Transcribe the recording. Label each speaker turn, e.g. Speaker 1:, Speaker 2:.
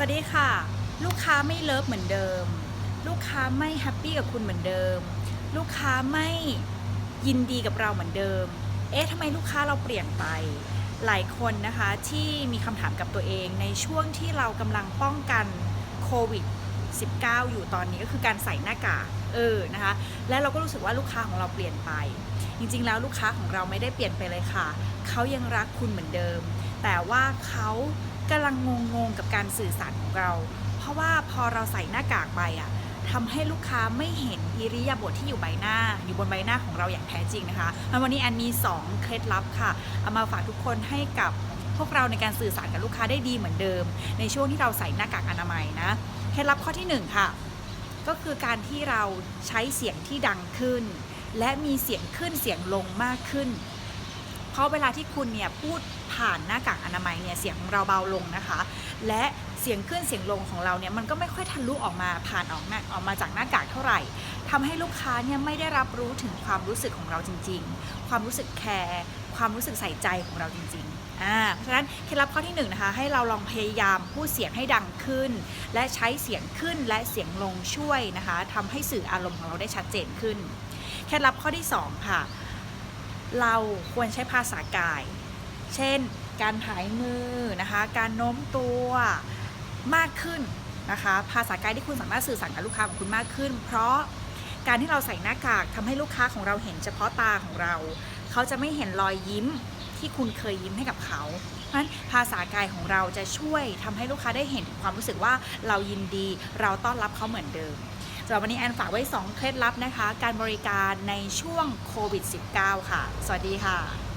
Speaker 1: สวัสดีค่ะ ลูกค้าไม่เลิฟเหมือนเดิม ลูกค้าไม่แฮปปี้กับคุณเหมือนเดิม ลูกค้าไม่ยินดีกับเราเหมือนเดิม เอ๊ะทำไมลูกค้าเราเปลี่ยนไป หลายคนนะคะที่มีคำถามกับตัวเองในช่วงที่เรากำลังป้องกันโควิด 19 อยู่ตอนนี้ก็คือการใส่หน้ากากเออนะคะ และเราก็รู้สึกว่าลูกค้าของเราเปลี่ยนไป จริงๆแล้วลูกค้าของเราไม่ได้เปลี่ยนไปเลยค่ะ เขายังรักคุณเหมือนเดิม แต่ว่าเขา กำลังงงๆกับการสื่อสารของเรา เพราะว่าพอเราใส่หน้ากากไปอะทำให้ลูกค้าไม่เห็นอิริยาบถที่อยู่ใบหน้า อยู่บนใบหน้าของเราอย่างแท้จริงนะคะวันนี้แอนมี 2 เคล็ดลับค่ะ เอามาฝากทุกคนให้กับพวกเราในการสื่อสารกับลูกค้าได้ดีเหมือนเดิม ในช่วงที่เราใส่หน้ากากอนามัยนะ เคล็ดลับข้อที่หนึ่งค่ะ ก็คือการที่เราใช้เสียงที่ดังขึ้น และมีเสียงขึ้นเสียงลงมากขึ้น ราะเวลาที่คุณเนี่ยพูดผ่านหน้ากากอนามัยเนี่ยเสียงของเราเบาลงนะคะ และเสียงขึ้นเสียงลงของเราเนี่ยมันก็ไม่ค่อยทะลุออกมาผ่านออกมาออกมาจากหน้ากากเท่าไหร่ทำให้ลูกค้าเนี่ยไม่ได้รับรู้ถึงความรู้สึกของเราจริง ๆ ความรู้สึกแคร์ความรู้สึกใส่ใจของเราจริงๆอ่าเพราะฉะนั้นเคล็ดลับข้อที่หนึ่งนะคะให้เราลองพยายามพูดเสียงให้ดังขึ้น และใช้เสียงขึ้นและเสียงลงช่วยนะคะทำให้สื่ออารมณ์ของเราได้ชัดเจนขึ้น เคล็ดลับข้อที่สองค่ะ เราควรใช้ภาษากาย เช่น การผายมือนะคะ การโน้มตัวมากขึ้นนะคะ ภาษากายที่คุณสามารถสื่อสารกับลูกค้าของคุณมากขึ้น เพราะการที่เราใส่หน้ากากทำให้ลูกค้าของเราเห็นเฉพาะตาของเรา เขาจะไม่เห็นรอยยิ้มที่คุณเคยยิ้มให้กับเขาเพราะฉะนั้นภาษากายของเราจะช่วยทำให้ลูกค้าได้เห็นความรู้สึกว่าเรายินดี เราต้อนรับเขาเหมือนเดิม สำหรับวันนี้แอนฝากไว้ 2 เคล็ดลับนะคะ การบริการในช่วงโควิด -19 ค่ะ สวัสดีค่ะ